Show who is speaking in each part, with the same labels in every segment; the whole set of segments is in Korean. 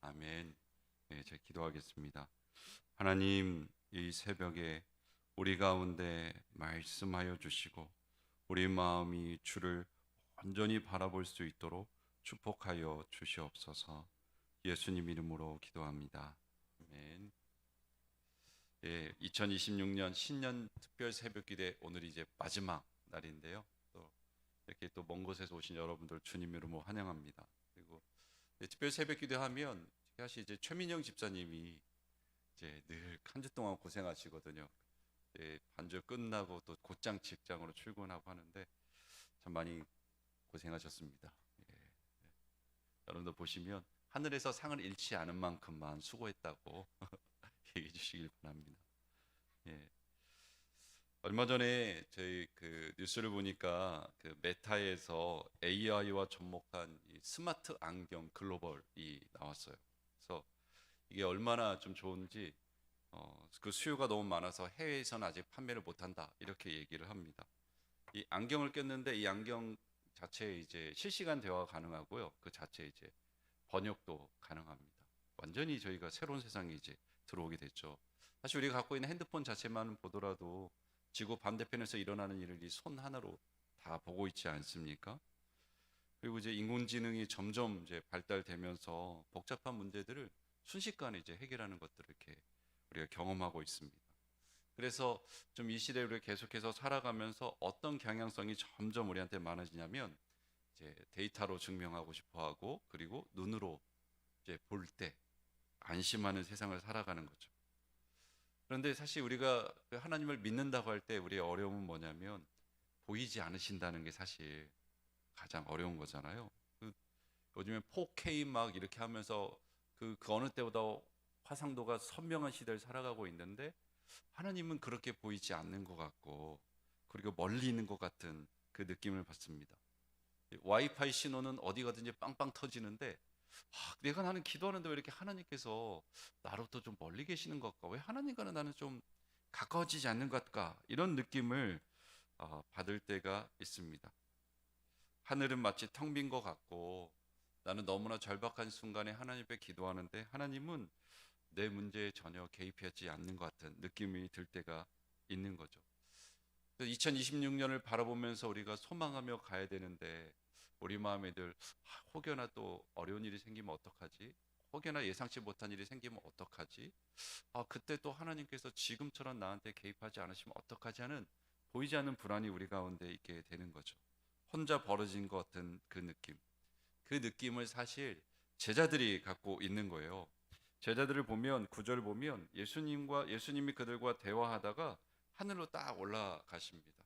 Speaker 1: 아멘. 네, 제가 기도하겠습니다. 하나님, 이 새벽에 우리 가운데 말씀하여 주시고 우리 마음이 주를 온전히 바라볼 수 있도록 축복하여 주시옵소서. 예수님 이름으로 기도합니다. 아멘. 예, 2026년 신년 특별 새벽 기대 오늘이 이제 마지막 날인데요. 또 이렇게 또 먼 곳에서 오신 여러분들 주님 이름으로 환영합니다. 특별 새벽 기도 하면 사실 이제 최민영 집사님이 이제 늘 한 주 동안 고생하시거든요. 예, 반주 끝나고 또 곧장 직장으로 출근하고 하는데 참 많이 고생하셨습니다. 예, 예. 여러분들 보시면 하늘에서 상을 잃지 않은 만큼만 수고했다고 얘기해 주시길 바랍니다. 예. 얼마 전에 저희 그 뉴스를 보니까 그 메타에서 AI와 접목한 이 스마트 안경 글로벌이 나왔어요. 그래서 이게 얼마나 좀 좋은지 어, 그 수요가 너무 많아서 해외에서는 아직 판매를 못한다 이렇게 얘기를 합니다. 이 안경을 꼈는데 이 안경 자체에 이제 실시간 대화가 가능하고요. 그 자체에 이제 번역도 가능합니다. 완전히 저희가 새로운 세상에 이제 들어오게 됐죠. 사실 우리가 갖고 있는 핸드폰 자체만 보더라도 지구 반대편에서 일어나는 일을 이 손 하나로 다 보고 있지 않습니까? 그리고 이제 인공지능이 점점 이제 발달되면서 복잡한 문제들을 순식간에 이제 해결하는 것들을 이렇게 우리가 경험하고 있습니다. 그래서 좀 이 시대에 우리가 계속해서 살아가면서 어떤 경향성이 점점 우리한테 많아지냐면 이제 데이터로 증명하고 싶어 하고 그리고 눈으로 이제 볼 때 안심하는 세상을 살아가는 거죠. 그런데 사실 우리가 그 하나님을 믿는다고 할 때 우리의 어려움은 뭐냐면 보이지 않으신다는 게 사실 가장 어려운 거잖아요. 그 요즘에 4K 막 이렇게 하면서 그, 그 어느 때보다 화상도가 선명한 시대를 살아가고 있는데 하나님은 그렇게 보이지 않는 것 같고 그리고 멀리 있는 것 같은 그 느낌을 받습니다. 와이파이 신호는 어디 가든지 빵빵 터지는데 아, 내가 나는 기도하는데 왜 이렇게 하나님께서 나로부터 좀 멀리 계시는 것 같까? 왜 하나님과는 나는 좀 가까워지지 않는 것 같까? 이런 느낌을 어, 받을 때가 있습니다. 하늘은 마치 텅 빈 것 같고 나는 너무나 절박한 순간에 하나님 앞에 기도하는데 하나님은 내 문제에 전혀 개입하지 않는 것 같은 느낌이 들 때가 있는 거죠. 2026년을 바라보면서 우리가 소망하며 가야 되는데 우리 마음에 늘 아, 혹여나 또 어려운 일이 생기면 어떡하지? 혹여나 예상치 못한 일이 생기면 어떡하지? 아, 그때 또 하나님께서 지금처럼 나한테 개입하지 않으시면 어떡하지 하는 보이지 않는 불안이 우리 가운데 있게 되는 거죠. 혼자 벌어진 것 같은 그 느낌. 그 느낌을 사실 제자들이 갖고 있는 거예요. 제자들을 보면 구절 보면 예수님과 예수님이 그들과 대화하다가 하늘로 딱 올라가십니다.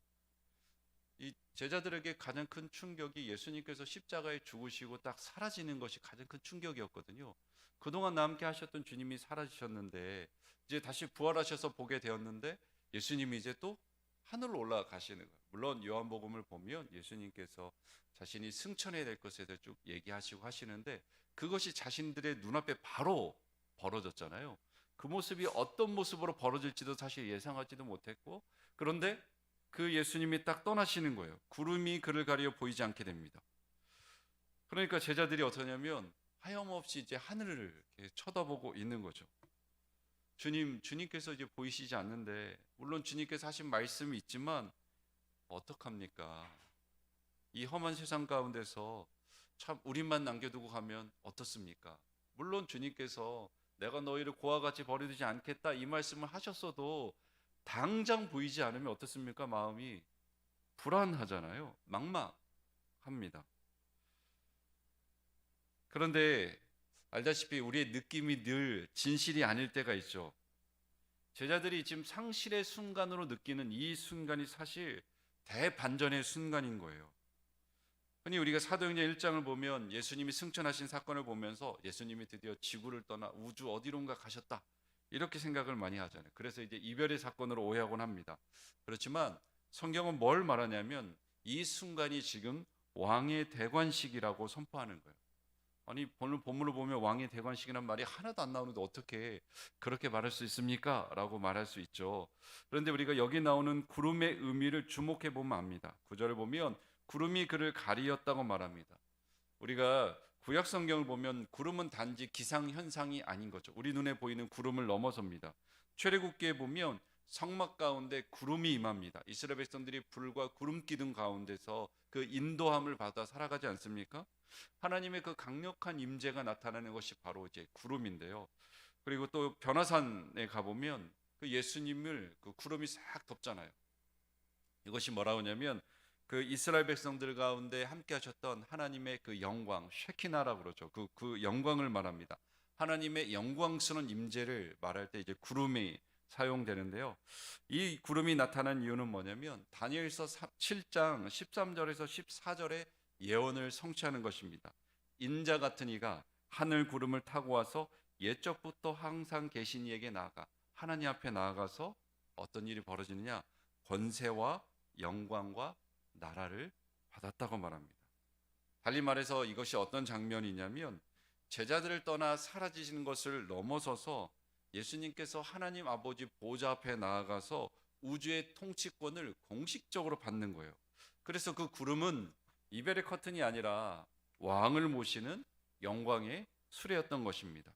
Speaker 1: 이 제자들에게 가장 큰 충격이 예수님께서 십자가에 죽으시고 딱 사라지는 것이 가장 큰 충격이었거든요. 그동안 나 함께 하셨던 주님이 사라지셨는데 이제 다시 부활하셔서 보게 되었는데 예수님이 이제 또 하늘로 올라가시는 거예요. 물론 요한복음을 보면 예수님께서 자신이 승천해야 될 것에 대해 쭉 얘기하시고 하시는데 그것이 자신들의 눈앞에 바로 벌어졌잖아요. 그 모습이 어떤 모습으로 벌어질지도 사실 예상하지도 못했고 그런데 그 예수님이 딱 떠나시는 거예요. 구름이 그를 가리어 보이지 않게 됩니다. 그러니까 제자들이 어떠냐면 하염없이 이제 하늘을 쳐다보고 있는 거죠. 주님, 주님께서 이제 보이시지 않는데 물론 주님께서 하신 말씀이 있지만 어떡합니까? 이 험한 세상 가운데서 참 우리만 남겨두고 가면 어떻습니까? 물론 주님께서 내가 너희를 고와 같이 버리지 않겠다 이 말씀을 하셨어도 당장 보이지 않으면 어떻습니까? 마음이 불안하잖아요. 막막합니다. 그런데 알다시피 우리의 느낌이 늘 진실이 아닐 때가 있죠. 제자들이 지금 상실의 순간으로 느끼는 이 순간이 사실 대반전의 순간인 거예요. 흔히 우리가 사도행전 1장을 보면 예수님이 승천하신 사건을 보면서 예수님이 드디어 지구를 떠나 우주 어디론가 가셨다. 이렇게 생각을 많이 하잖아요. 그래서 이제 이별의 사건으로 오해하곤 합니다. 그렇지만 성경은 뭘 말하냐면 이 순간이 지금 왕의 대관식이라고 선포하는 거예요. 아니 오늘 본문을 보면 왕의 대관식이란 말이 하나도 안 나오는데 어떻게 그렇게 말할 수 있습니까? 라고 말할 수 있죠. 그런데 우리가 여기 나오는 구름의 의미를 주목해 보면 압니다. 구절을 보면 구름이 그를 가리었다고 말합니다. 우리가 구약 성경을 보면 구름은 단지 기상 현상이 아닌 거죠. 우리 눈에 보이는 구름을 넘어섭니다. 출애굽기에 보면 성막 가운데 구름이 임합니다. 이스라엘 백성들이 불과 구름 기둥 가운데서 그 인도함을 받아 살아가지 않습니까? 하나님의 그 강력한 임재가 나타나는 것이 바로 이제 구름인데요. 그리고 또 변화산에 가 보면 그 예수님을 그 구름이 싹 덮잖아요. 이것이 뭐라고 하냐면 그 이스라엘 백성들 가운데 함께 하셨던 하나님의 그 영광, 쉐키나라고 그러죠. 그, 그 영광을 말합니다. 하나님의 영광스러운 임재를 말할 때 이제 구름이 사용되는데요. 이 구름이 나타난 이유는 뭐냐면 다니엘서 7장 13절에서 14절의 예언을 성취하는 것입니다. 인자 같은 이가 하늘 구름을 타고 와서 옛적부터 항상 계신 이에게 나아가 하나님 앞에 나아가서 어떤 일이 벌어지느냐 권세와 영광과 나라를 받았다고 말합니다. 달리 말해서 이것이 어떤 장면이냐면 제자들을 떠나 사라지시는 것을 넘어서서 예수님께서 하나님 아버지 보좌 앞에 나아가서 우주의 통치권을 공식적으로 받는 거예요. 그래서 그 구름은 이별의 커튼이 아니라 왕을 모시는 영광의 수레였던 것입니다.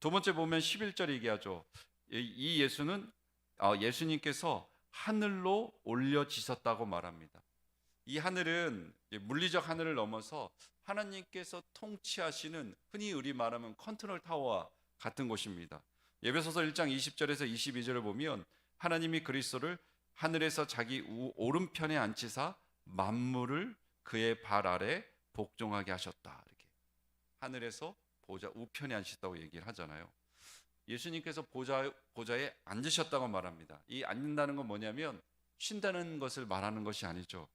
Speaker 1: 두 번째 보면 11절에 얘기하죠. 이 예수는 아, 예수님께서 하늘로 올려지셨다고 말합니다. 이 하늘은 물리적 하늘을 넘어서 하나님께서 통치하시는 흔히 우리 말하면 컨트롤 타워와 같은 곳입니다. 예배소서 1장 20절에서 22절을 보면 하나님이 그리스도를 하늘에서 자기 우, 오른편에 앉히사 만물을 그의 발 아래 복종하게 하셨다. 이렇게 하늘에서 보좌 우편에 앉으셨다고 얘기를 하잖아요. 예수님께서 보좌 보좌에 앉으셨다고 말합니다. 이 앉는다는 건 뭐냐면 쉰다는 것을 말하는 것이 아니죠.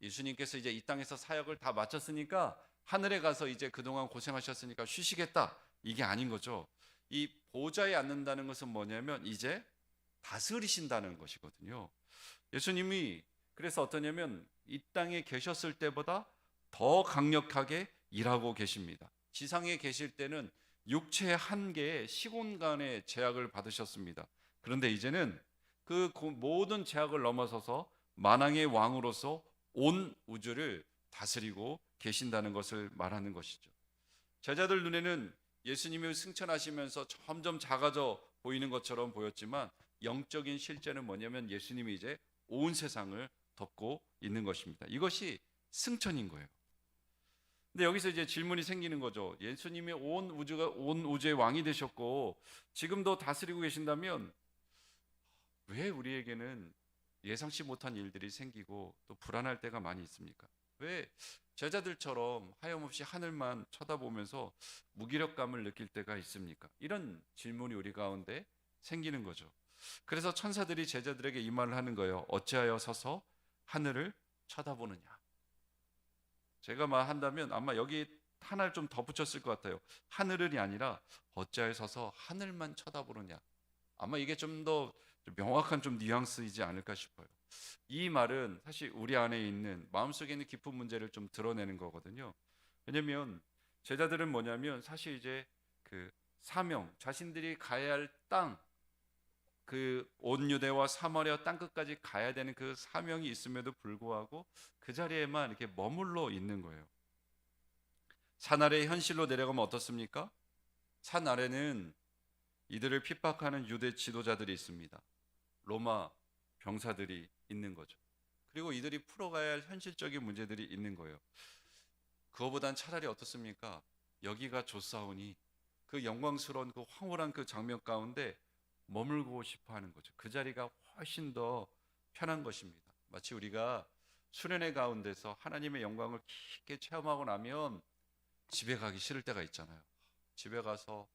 Speaker 1: 예수님께서 이제 이 땅에서 사역을 다 마쳤으니까 하늘에 가서 이제 그동안 고생하셨으니까 쉬시겠다. 이게 아닌 거죠. 이 보좌에 앉는다는 것은 뭐냐면 이제 다스리신다는 것이거든요. 예수님이 그래서 어떠냐면 이 땅에 계셨을 때보다 더 강력하게 일하고 계십니다. 지상에 계실 때는 육체의 한계에 시공간의 제약을 받으셨습니다. 그런데 이제는 그 모든 제약을 넘어서서 만왕의 왕으로서 온 우주를 다스리고 계신다는 것을 말하는 것이죠. 제자들 눈에는 예수님이 승천하시면서 점점 작아져 보이는 것처럼 보였지만 영적인 실제는 뭐냐면 예수님이 이제 온 세상을 덮고 있는 것입니다. 이것이 승천인 거예요. 근데 여기서 이제 질문이 생기는 거죠. 예수님이 온 우주가 온 우주의 왕이 되셨고 지금도 다스리고 계신다면 왜 우리에게는 예상치 못한 일들이 생기고 또 불안할 때가 많이 있습니까? 왜 제자들처럼 하염없이 하늘만 쳐다보면서 무기력감을 느낄 때가 있습니까? 이런 질문이 우리 가운데 생기는 거죠. 그래서 천사들이 제자들에게 이 말을 하는 거예요. 어찌하여 서서 하늘을 쳐다보느냐? 제가 말 한다면 아마 여기 하나를 좀 덧붙였을 것 같아요. 하늘이 아니라 어찌하여 서서 하늘만 쳐다보느냐? 아마 이게 좀더 명확한 좀 뉘앙스이지 않을까 싶어요. 이 말은 사실 우리 안에 있는 마음속에 있는 깊은 문제를 좀 드러내는 거거든요. 왜냐면 제자들은 뭐냐면 사실 이제 그 사명, 자신들이 가야 할 땅, 그 온 유대와 사마리아 땅 끝까지 가야 되는 그 사명이 있음에도 불구하고 그 자리에만 이렇게 머물러 있는 거예요. 산 아래 현실로 내려가면 어떻습니까? 산 아래는 이들을 핍박하는 유대 지도자들이 있습니다. 로마 병사들이 있는 거죠. 그리고 이들이 풀어가야 할 현실적인 문제들이 있는 거예요. 그거보단 차라리 어떻습니까? 여기가 좋사오니 그 영광스러운 그 황홀한 그 장면 가운데 머물고 싶어 하는 거죠. 그 자리가 훨씬 더 편한 것입니다. 마치 우리가 수련회 가운데서 하나님의 영광을 깊게 체험하고 나면 집에 가기 싫을 때가 있잖아요. 집에 가서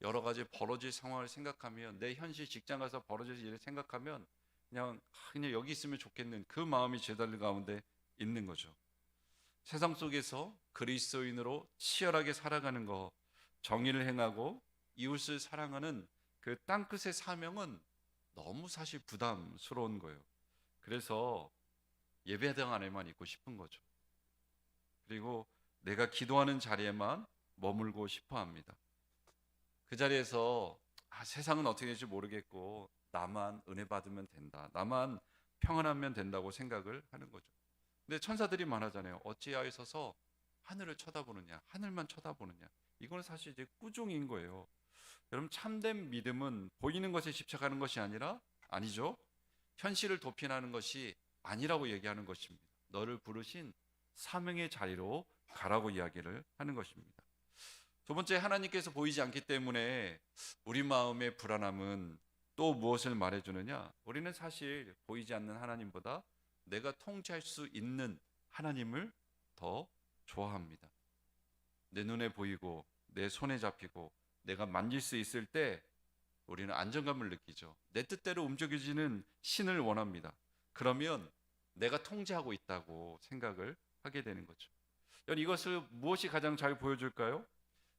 Speaker 1: 여러 가지 벌어질 상황을 생각하면 내 현실 직장 가서 벌어질 일을 생각하면 그냥 그냥 여기 있으면 좋겠는 그 마음이 제자들 가운데 있는 거죠. 세상 속에서 그리스도인으로 치열하게 살아가는 거, 정의를 행하고 이웃을 사랑하는 그 땅끝의 사명은 너무 사실 부담스러운 거예요. 그래서 예배당 안에만 있고 싶은 거죠. 그리고 내가 기도하는 자리에만 머물고 싶어 합니다. 그 자리에서 아, 세상은 어떻게 될지 모르겠고 나만 은혜 받으면 된다. 나만 평안하면 된다고 생각을 하는 거죠. 근데 천사들이 말하잖아요. 어찌하여서 하늘을 쳐다보느냐, 하늘만 쳐다보느냐. 이거는 사실 이제 꾸중인 거예요. 여러분 참된 믿음은 보이는 것에 집착하는 것이 아니라 아니죠. 현실을 도피하는 것이 아니라고 얘기하는 것입니다. 너를 부르신 사명의 자리로 가라고 이야기를 하는 것입니다. 두 번째 하나님께서 보이지 않기 때문에 우리 마음의 불안함은 또 무엇을 말해주느냐? 우리는 사실 보이지 않는 하나님보다 내가 통제할 수 있는 하나님을 더 좋아합니다. 내 눈에 보이고 내 손에 잡히고 내가 만질 수 있을 때 우리는 안정감을 느끼죠. 내 뜻대로 움직여지는 신을 원합니다. 그러면 내가 통제하고 있다고 생각을 하게 되는 거죠. 이것을 무엇이 가장 잘 보여줄까요?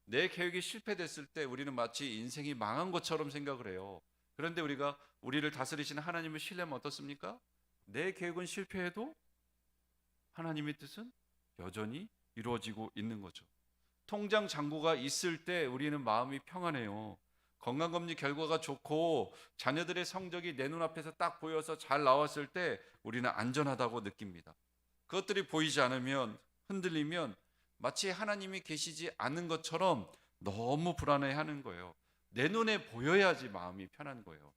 Speaker 1: 내 계획이 실패됐을 때 우리는 마치 인생이 망한 것처럼 생각을 해요. 그런데 우리가 우리를 다스리시는 하나님을 신뢰하면 어떻습니까? 내 계획은 실패해도 하나님의 뜻은 여전히 이루어지고 있는 거죠. 통장 잔고가 있을 때 우리는 마음이 평안해요. 건강검진 결과가 좋고 자녀들의 성적이 내 눈앞에서 딱 보여서 잘 나왔을 때 우리는 안전하다고 느낍니다. 그것들이 보이지 않으면 흔들리면 마치 하나님이 계시지 않은 것처럼 너무 불안해 하는 거예요. 내 눈에 보여야지 마음이 편한 거예요.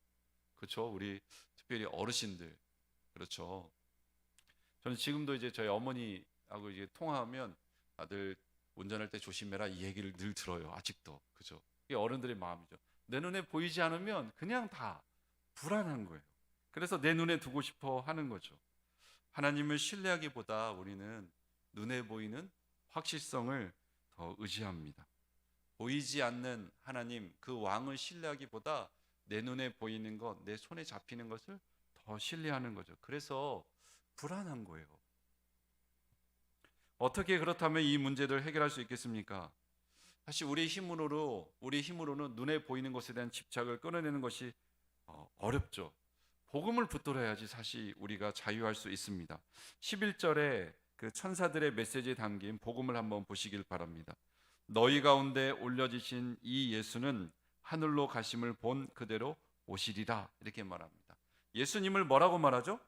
Speaker 1: 그렇죠? 우리 특별히 어르신들. 그렇죠? 저는 지금도 이제 저희 어머니하고 이제 통화하면 아들 운전할 때 조심해라 이 얘기를 늘 들어요. 아직도. 그죠? 이게 어른들의 마음이죠. 내 눈에 보이지 않으면 그냥 다 불안한 거예요. 그래서 내 눈에 두고 싶어 하는 거죠. 하나님을 신뢰하기보다 우리는 눈에 보이는 확실성을 더 의지합니다. 보이지 않는 하나님 그 왕을 신뢰하기보다 내 눈에 보이는 것, 내 손에 잡히는 것을 더 신뢰하는 거죠. 그래서 불안한 거예요. 어떻게 그렇다면 이 문제를 해결할 수 있겠습니까? 사실 우리 힘으로 우리 힘으로는 눈에 보이는 것에 대한 집착을 끊어내는 것이 어, 어렵죠. 복음을 붙들어야지 사실 우리가 자유할 수 있습니다. 11절에 그 천사들의 메시지에 담긴 복음을 한번 보시길 바랍니다. 너희 가운데 올려지신 이 예수는 하늘로 가심을 본 그대로 오시리라 이렇게 말합니다. 예수님을 뭐라고 말하죠?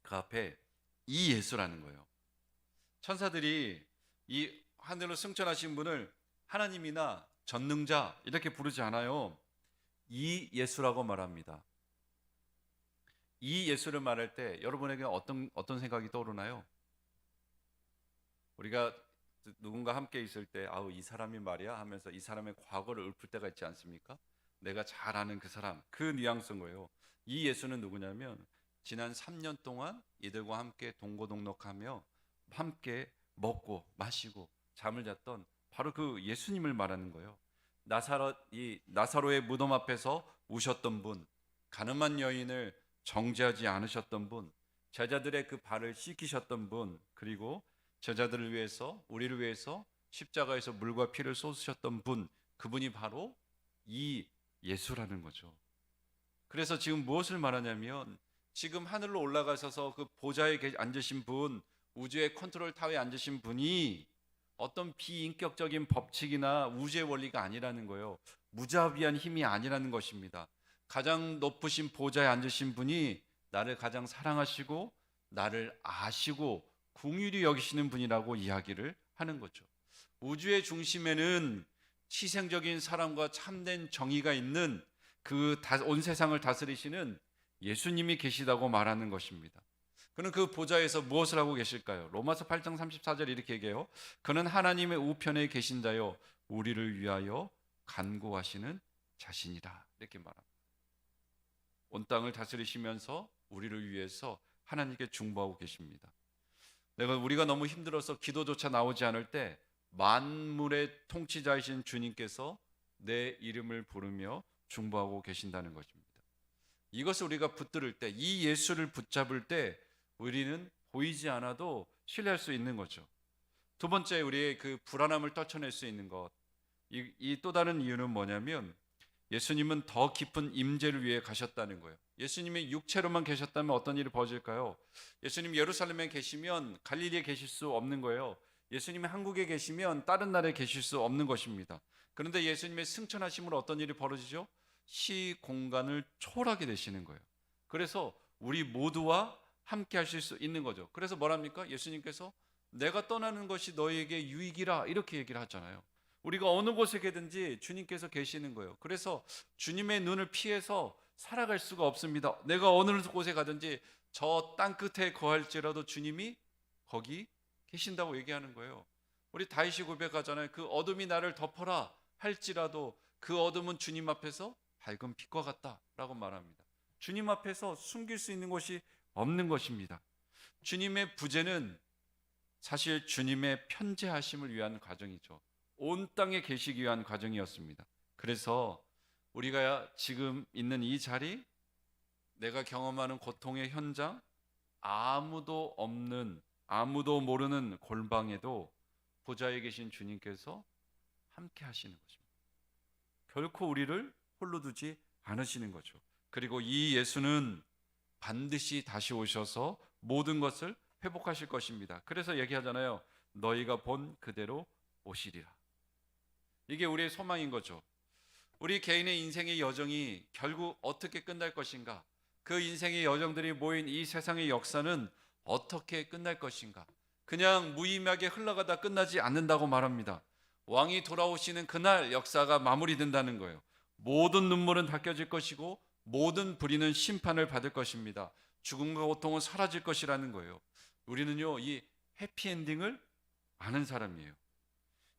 Speaker 1: 그 앞에 이 예수라는 거예요. 천사들이 이 하늘로 승천하신 분을 하나님이나 전능자 이렇게 부르지 않아요. 이 예수라고 말합니다. 이 예수를 말할 때 여러분에게 어떤 어떤 생각이 떠오르나요? 우리가 누군가 함께 있을 때 아우 이 사람이 말이야 하면서 이 사람의 과거를 읊을 때가 있지 않습니까? 내가 잘 아는 그 사람 그 뉘앙스인 거예요. 이 예수는 누구냐면 지난 3년 동안 이들과 함께 동고동락하며 함께 먹고 마시고 잠을 잤던 바로 그 예수님을 말하는 거예요. 나사로 이 나사로의 무덤 앞에서 우셨던 분, 가늠한 여인을 정죄하지 않으셨던 분, 제자들의 그 발을 씻기셨던 분, 그리고 제자들을 위해서 우리를 위해서 십자가에서 물과 피를 쏟으셨던 분, 그분이 바로 이 예수라는 거죠. 그래서 지금 무엇을 말하냐면 지금 하늘로 올라가셔서 그 보좌에 앉으신 분, 우주의 컨트롤 타워에 앉으신 분이 어떤 비인격적인 법칙이나 우주의 원리가 아니라는 거예요. 무자비한 힘이 아니라는 것입니다. 가장 높으신 보좌에 앉으신 분이 나를 가장 사랑하시고 나를 아시고 궁휼히 여기시는 분이라고 이야기를 하는 거죠. 우주의 중심에는 희생적인 사랑과 참된 정의가 있는 그 온 세상을 다스리시는 예수님이 계시다고 말하는 것입니다. 그는 그 보좌에서 무엇을 하고 계실까요? 로마서 8장 34절 이렇게 얘기해요. 그는 하나님의 우편에 계신 자요 우리를 위하여 간구하시는 자신이다. 이렇게 말합니다. 온 땅을 다스리시면서 우리를 위해서 하나님께 중보하고 계십니다. 내가 우리가 너무 힘들어서 기도조차 나오지 않을 때 만물의 통치자이신 주님께서 내 이름을 부르며 중보하고 계신다는 것입니다. 이것을 우리가 붙들을 때, 이 예수를 붙잡을 때 우리는 보이지 않아도 신뢰할 수 있는 거죠. 두 번째 우리의 그 불안함을 떨쳐낼 수 있는 것. 이, 이또 다른 이유는 뭐냐면 예수님은 더 깊은 임재를 위해 가셨다는 거예요. 예수님이 육체로만 계셨다면 어떤 일이 벌어질까요? 예수님 예루살렘에 계시면 갈릴리에 계실 수 없는 거예요. 예수님이 한국에 계시면 다른 나라에 계실 수 없는 것입니다. 그런데 예수님의 승천하심으로 어떤 일이 벌어지죠? 시 공간을 초월하게 되시는 거예요. 그래서 우리 모두와 함께 하실 수 있는 거죠. 그래서 뭐랍니까? 예수님께서 내가 떠나는 것이 너희에게 유익이라 이렇게 얘기를 하잖아요. 우리가 어느 곳에 계든지 주님께서 계시는 거예요. 그래서 주님의 눈을 피해서 살아갈 수가 없습니다. 내가 어느 곳에 가든지 저 땅 끝에 거할지라도 주님이 거기 계신다고 얘기하는 거예요. 우리 다윗이 고백하잖아요. 그 어둠이 나를 덮어라 할지라도 그 어둠은 주님 앞에서 밝은 빛과 같다라고 말합니다. 주님 앞에서 숨길 수 있는 곳이 없는 것입니다. 주님의 부재는 사실 주님의 편재하심을 위한 과정이죠. 온 땅에 계시기 위한 과정이었습니다. 그래서 우리가 지금 있는 이 자리, 내가 경험하는 고통의 현장, 아무도 없는, 아무도 모르는 골방에도 보좌에 계신 주님께서 함께 하시는 것입니다. 결코 우리를 홀로 두지 않으시는 거죠. 그리고 이 예수는 반드시 다시 오셔서 모든 것을 회복하실 것입니다. 그래서 얘기하잖아요. 너희가 본 그대로 오시리라. 이게 우리의 소망인 거죠. 우리 개인의 인생의 여정이 결국 어떻게 끝날 것인가? 그 인생의 여정들이 모인 이 세상의 역사는 어떻게 끝날 것인가? 그냥 무의미하게 흘러가다 끝나지 않는다고 말합니다. 왕이 돌아오시는 그날 역사가 마무리된다는 거예요. 모든 눈물은 닦여질 것이고 모든 불의는 심판을 받을 것입니다. 죽음과 고통은 사라질 것이라는 거예요. 우리는요, 이 해피엔딩을 아는 사람이에요.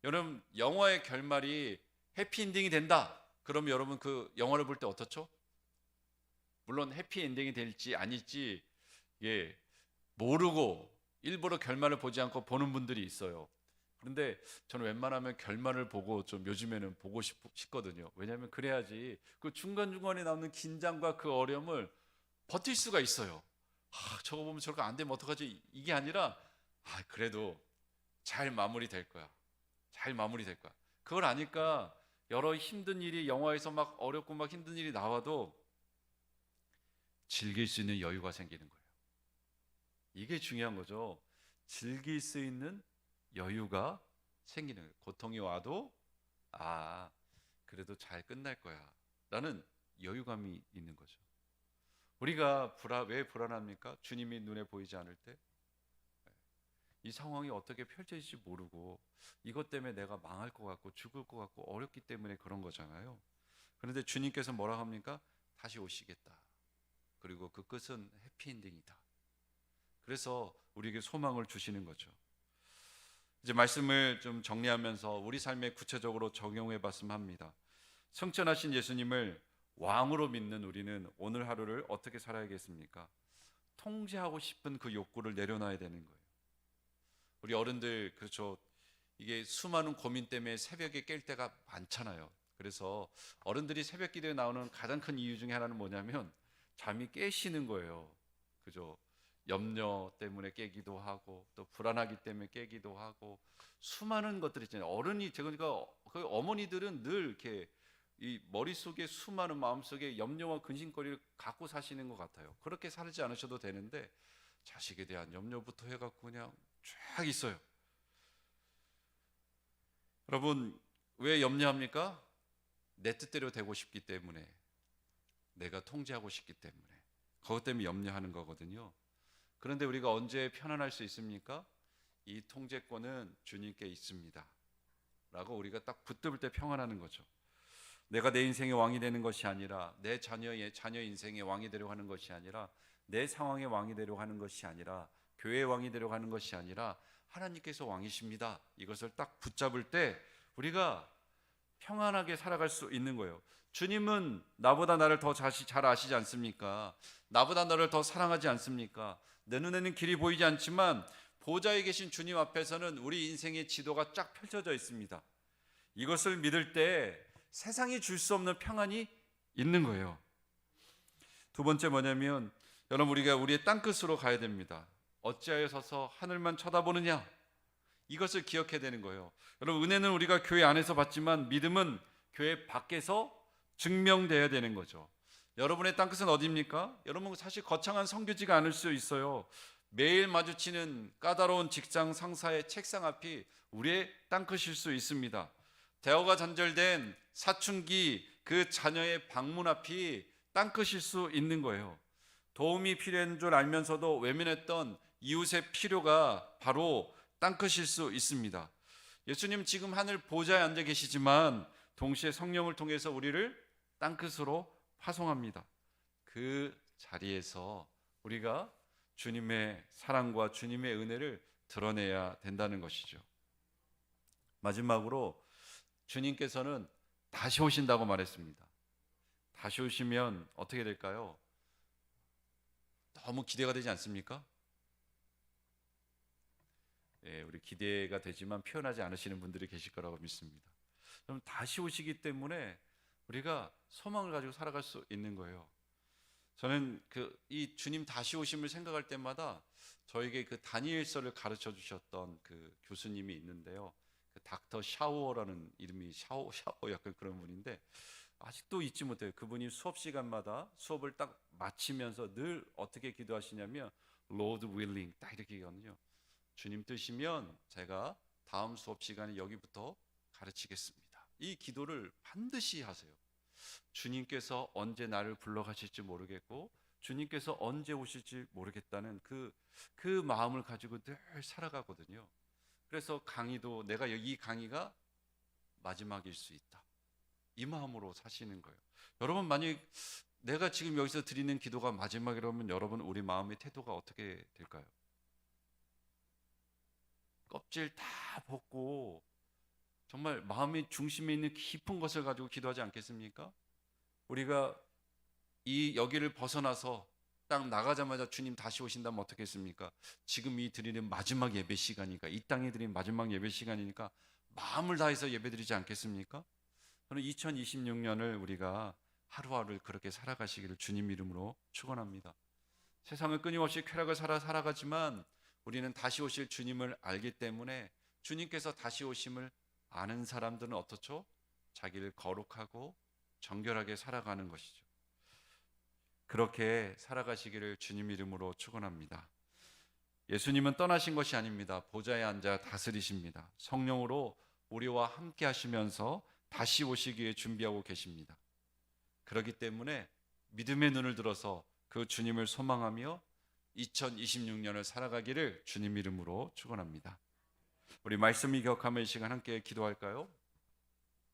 Speaker 1: 여러분, 영화의 결말이 해피엔딩이 된다. 그럼 여러분 그 영화를 볼 때 어떻죠? 물론 해피엔딩이 될지 아닐지 예, 모르고 일부러 결말을 보지 않고 보는 분들이 있어요. 그런데 저는 웬만하면 결말을 보고 좀 요즘에는 보고 싶, 싶거든요. 왜냐하면 그래야지 그 중간중간에 나오는 긴장과 그 어려움을 버틸 수가 있어요. 아, 저거 보면 저렇게 안 되면 어떡하지? 이게 아니라 아, 그래도 잘 마무리될 거야. 잘 마무리될 거야. 그걸 아니까 여러 힘든 일이 영화에서 막 어렵고 막 힘든 일이 나와도 즐길 수 있는 여유가 생기는 거예요. 이게 중요한 거죠. 즐길 수 있는 여유가 생기는 거예요. 고통이 와도 아 그래도 잘 끝날 거야 라는 여유감이 있는 거죠. 우리가 불안, 왜 불안합니까? 주님이 눈에 보이지 않을 때 이 상황이 어떻게 펼쳐질지 모르고 이것 때문에 내가 망할 것 같고 죽을 것 같고 어렵기 때문에 그런 거잖아요. 그런데 주님께서 뭐라 합니까? 다시 오시겠다. 그리고 그 끝은 해피엔딩이다. 그래서 우리에게 소망을 주시는 거죠. 이제 말씀을 좀 정리하면서 우리 삶에 구체적으로 적용해 봤으면 합니다. 성천하신 예수님을 왕으로 믿는 우리는 오늘 하루를 어떻게 살아야겠습니까? 통제하고 싶은 그 욕구를 내려놔야 되는 거예요. 우리 어른들 그렇죠. 이게 수많은 고민 때문에 새벽에 깰 때가 많잖아요. 그래서 어른들이 새벽 기도에 나오는 가장 큰 이유 중에 하나는 뭐냐면 잠이 깨시는 거예요. 그죠? 염려 때문에 깨기도 하고 또 불안하기 때문에 깨기도 하고 수많은 것들이 있잖아요. 어른이 제가 그러니까 그 어머니들은 늘 이렇게 이 머릿속에 수많은 마음속에 염려와 근심거리를 갖고 사시는 것 같아요. 그렇게 살지 않으셔도 되는데 자식에 대한 염려부터 해갖고 그냥 쫙 있어요. 여러분 왜 염려합니까? 내 뜻대로 되고 싶기 때문에 내가 통제하고 싶기 때문에 그것 때문에 염려하는 거거든요. 그런데 우리가 언제 편안할 수 있습니까? 이 통제권은 주님께 있습니다. 라고 우리가 딱 붙들 때 평안하는 거죠. 내가 내 인생의 왕이 되는 것이 아니라 내 자녀의 자녀 인생의 왕이 되려고 하는 것이 아니라 내 상황의 왕이 되려고 하는 것이 아니라 교회의 왕이 되려고 하는 것이 아니라 하나님께서 왕이십니다. 이것을 딱 붙잡을 때 우리가 평안하게 살아갈 수 있는 거예요. 주님은 나보다 나를 더 잘 아시지 않습니까? 나보다 너를 더 사랑하지 않습니까? 내 눈에는 길이 보이지 않지만 보좌에 계신 주님 앞에서는 우리 인생의 지도가 쫙 펼쳐져 있습니다. 이것을 믿을 때 세상이 줄 수 없는 평안이 있는 거예요. 두 번째 뭐냐면 여러분 우리가 우리의 땅 끝으로 가야 됩니다. 어찌하여 서서 하늘만 쳐다보느냐? 이것을 기억해야 되는 거예요. 여러분 은혜는 우리가 교회 안에서 받지만 믿음은 교회 밖에서 증명돼야 되는 거죠. 여러분의 땅끝은 어디입니까? 여러분 사실 거창한 성교지가 않을 수 있어요. 매일 마주치는 까다로운 직장 상사의 책상 앞이 우리의 땅끝일 수 있습니다. 대화가 전절된 사춘기 그 자녀의 방문 앞이 땅끝일 수 있는 거예요. 도움이 필요한 줄 알면서도 외면했던 이웃의 필요가 바로 땅끝일 수 있습니다. 예수님 지금 하늘 보좌에 앉아 계시지만 동시에 성령을 통해서 우리를 땅끝으로 파송합니다. 그 자리에서 우리가 주님의 사랑과 주님의 은혜를 드러내야 된다는 것이죠. 마지막으로 주님께서는 다시 오신다고 말했습니다. 다시 오시면 어떻게 될까요? 너무 기대가 되지 않습니까? 예, 우리 기대가 되지만 표현하지 않으시는 분들이 계실 거라고 믿습니다. 그럼 다시 오시기 때문에 우리가 소망을 가지고 살아갈 수 있는 거예요. 저는 그 이 주님 다시 오심을 생각할 때마다 저에게 그 다니엘서를 가르쳐 주셨던 그 교수님이 있는데요. 그 닥터 샤워라는 이름이 샤워 샤워 약간 그런 분인데 아직도 잊지 못해요. 그분이 수업 시간마다 수업을 딱 마치면서 늘 어떻게 기도하시냐면 Lord willing 딱 이렇게 얘기하거든요. 주님 뜻이면 제가 다음 수업 시간에 여기부터 가르치겠습니다. 이 기도를 반드시 하세요. 주님께서 언제 나를 불러가실지 모르겠고 주님께서 언제 오실지 모르겠다는 그, 그 마음을 가지고 늘 살아가거든요. 그래서 강의도 내가 이 강의가 마지막일 수 있다. 이 마음으로 사시는 거예요. 여러분 만약 내가 지금 여기서 드리는 기도가 마지막이라면 여러분 우리 마음의 태도가 어떻게 될까요? 껍질 다 벗고 정말 마음의 중심에 있는 깊은 것을 가지고 기도하지 않겠습니까? 우리가 이 여기를 벗어나서 딱 나가자마자 주님 다시 오신다면 어떻겠습니까? 지금 이 드리는 마지막 예배 시간이니까 이 땅에 드리는 마지막 예배 시간이니까 마음을 다해서 예배드리지 않겠습니까? 저는 2026년을 우리가 하루하루를 그렇게 살아가시기를 주님 이름으로 축원합니다. 세상을 끊임없이 쾌락을 살아 살아가지만 우리는 다시 오실 주님을 알기 때문에 주님께서 다시 오심을 아는 사람들은 어떻죠? 자기를 거룩하고 정결하게 살아가는 것이죠. 그렇게 살아가시기를 주님 이름으로 축원합니다. 예수님은 떠나신 것이 아닙니다. 보좌에 앉아 다스리십니다. 성령으로 우리와 함께 하시면서 다시 오시기에 준비하고 계십니다. 그렇기 때문에 믿음의 눈을 들어서 그 주님을 소망하며 2026년을 살아가기를 주님 이름으로 축원합니다. 우리 말씀을 기억하며 이 시간 함께 기도할까요?